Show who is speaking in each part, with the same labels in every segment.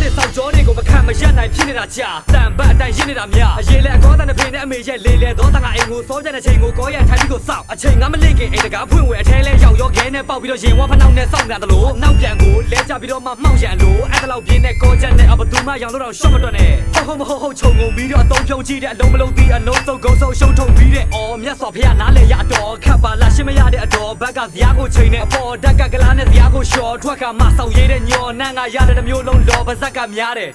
Speaker 1: တွေစောက်ကြောတွေကိုမခံမရက်နိုင်ဖြစ်နေတာကြာတန်ပတ်အတိုင်းရင်းနေတာများအရေးလဲအကောတန်တဲ့ဖေနဲ့အမေရဲ့လေလေတော့တန်ကအိမ်ကိုစောကြတဲ့ချိန်ကိုကောရထိုင်ပြီးကိုစောက်အချိန်ငါမလင့်ခင်အိမ်တကားဖွင့်ဝဲအ ထဲလဲရောက်ရောခဲနဲ့ပေါက်ပြီးတော့ရင်ဝါဖနှောင်းနဲ့စောင့်နေတယ်လို့နောက်ပြန်ကိုလဲကြပြီးတော့မှမှောက်ရန်လို့အဲ့ဒါလောက်ပြင်းတဲ့ကောချက်နဲ့အဘသူမှရောင်လို့တော့ရှော့မတွက်နဲ့ဟုတ်ဟုတ်မဟုတ်ဟုတ်ခြုံငုံပြီးတော့အတုံးဖြုံကြည့်တဲ့အလုံးမလုံးသီးအလုံးစုံကုန်းစုံရှုံထုံပြီးတဲ့အော်မြတ်စွာဘုရားနားလေရအတော်ခတ်ပါလားရှင်းမရတဲ့အတော်ဘက်ကဇရားကိုချိန်နဲ့အပေါ်ဓာတ်ကကလားနဲ့ဇရားကိုရှော်ထွက်ကမှဆောက်ရည်တဲ့ညော်နှန်းကရတဲ့တစ်မျိုးလုံးလောပါဇက်ကများတယ်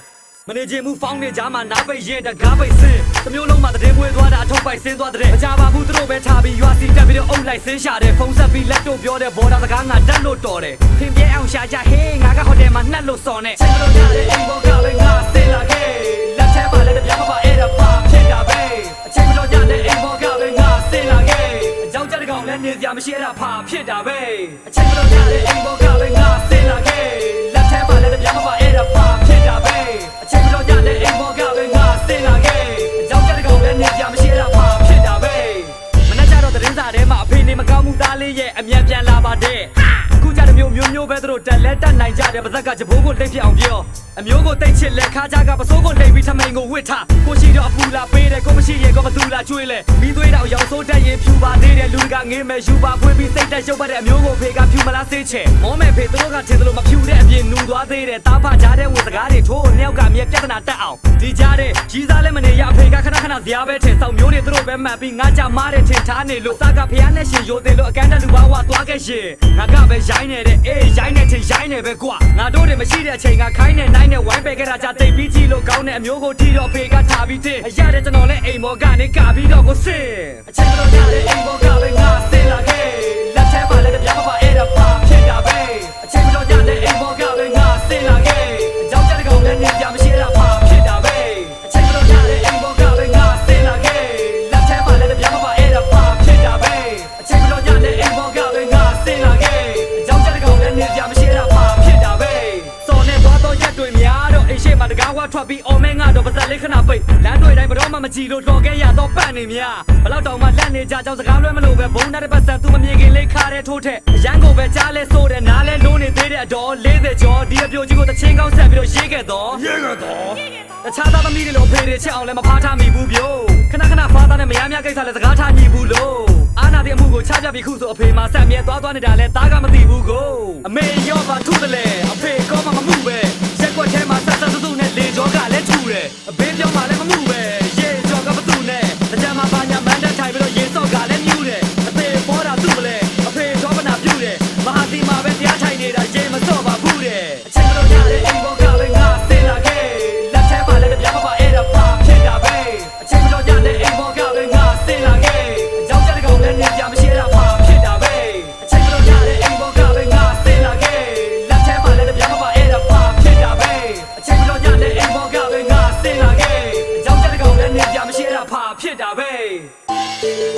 Speaker 1: မနေခြင်းမူဖောင်းနေကြမှာနားပိတ်ရင်တကားပိတ်စင်းတစ်မျိုးလုံးမှာတည်င်းပွေးသွားတာအထုပ်ပိုက်ဆင်းသွားတဲ့မကြပါဘူးသူတို့ပဲထားပြီးရွာစီတက်ပြီးတော့အုပ်လိုက်ဆင်းရှာတယ်ဖုံးဆက်ပြီးလက်တို့ပြောတဲ့ဘော်ဒါစကားငါတက်လို့တော်တယ်ဖင်ပြဲအောင်ရှာကြဟေးငါကဟိုတယ်မှာနှက်လို့စော်နေချင်းတို့ရတဲ့အိမ်ဘောကပဲငါဆင်းလာခဲ့လက်ထဲမှာလည်းတပြားမပါအဲ့ဒါပါဖြစ်တာပဲအချိန်မတော်ကြတဲ့အိမ်ဘောကပဲငါဆင်းလာခဲ့အကြောင်းကြတဲ့ကောင်လည်းနေစရာမရှိအဲ့ဒါဖာဖြစ်တာပဲအချိန်မတော်ကြတဲ့အိမ်ဘောကပဲငါဆင်းလာခဲ့လက်ထဲမှာလည်းတပြားမပါအဲ့ဒါဖာဖြစ်တာပဲ မကောင်းမှုသားလေးရဲ့အမြန်ပြန်လာပါတဲ့အခုကြတဲ့မျိုးမျိုးမျိုးပဲသူတို့တက်လဲတက်နိုင်ကြတယ်ပါဇက်ကဂျဘိုးကိုလိမ့်ဖြစ်အောင်ပြောအမျိုးကိုတိတ်ချစ်လက်ခါကြကပစိုးကိုလိမ့်ပြီးထမိန်ကိုဝစ်ထားကိုရှိတော့အပူလာပေးတယ်ကိုမရှိရဲ့ကိုဘသူလာကျွေးလဲမိသွေးတော့ရောင်စိုးတက်ရင်ဖြူပါသေးတယ်လူတကငေးမဲ့ယူပါဖွေးပြီးစိတ်တက်ရုပ်ပတ်တဲ့အမျိုးကိုဖေကဖြူမလားစေးချေမောမဲ့ဖေသူတို့ကထင်သလိုမဖြူတဲ့အပြင်နူသွားသေးတယ်တားဖကြားတဲ့ဝစကားတွေထိုးနှစ်ယောက်က မြဲပြဿနာတက်အောင်ဒီကြားတဲ့ကြီးစားလည်းမနေရအဖေကခဏခဏဇရားပဲထင်ဆောင်မျိုးတွေသူတို့ပဲမှတ်ပြီးငါကြမားတဲ့ထင်ထားနေလို့စကဖះနဲ့ရှင်ရိုသေးလို့အကန်းတက်လူပါဝသွားခဲ့ရှင်ငါကပဲရိုင်းနေတဲ့အေးရိုင်းနေထင်ရိုင်းနေပဲကွာငါတို့တွေမရှိတဲ့အချိန်ကခိုင်းနေနိုင်နေဝိုင်းပဲခဲ့တာကြတိတ်ပြီးကြည့်လို့ကောင်းတဲ့အမျိုးကိုတီတော့ဖေကထားပြီးတင်အရတဲ့ကျွန်တော်လည်းအိမ်မော်ကနေကပြီးတော့ကိုစင်အချိန်တော်ကြတဲ့အိမ်မော်ကပဲငါစင် ရှိမှာတကားဝါထွက်ပြီးအော်မဲငါတော့ပါဇက်လေးခဏပိတ်လမ်းတွေတိုင်းဘတော့မှမကြည့်လို့တော်ခဲ့ရတော့ပတ်နေမြဘလောက်တောင်မှလက်နေကြကြောင်စကားလွဲမလို့ပဲဘုံနဲ့တစ်ပတ်စံသူမမြင်ခင်လေးခါတဲ့ထိုးထက်အရန်ကိုပဲကြားလဲဆိုးတယ်နားလဲလုံးနေသေးတဲ့အတော်40ကျော်ဒီအပြိုကြီးကိုတချင်းကောင်းဆက်ပြီးတော့ရေးခဲ့တော့
Speaker 2: ရဲကတော့
Speaker 1: တခြားသားသမီးတွေလိုဖေးတွေချက်အောင်လည်းမဖားထားမိဘူးပြို့ခဏခဏဖားသားနဲ့မယားများကိစ္စလည်းစကားထားညီဘူးလို့အာနာတဲ့အမှုကိုချပြပြီးခုဆိုအဖေမှာဆက်မြဲသွားသွားနေတာလဲသားကမသိဘူးကိုအမေရောပါထုတယ်လေ Vem!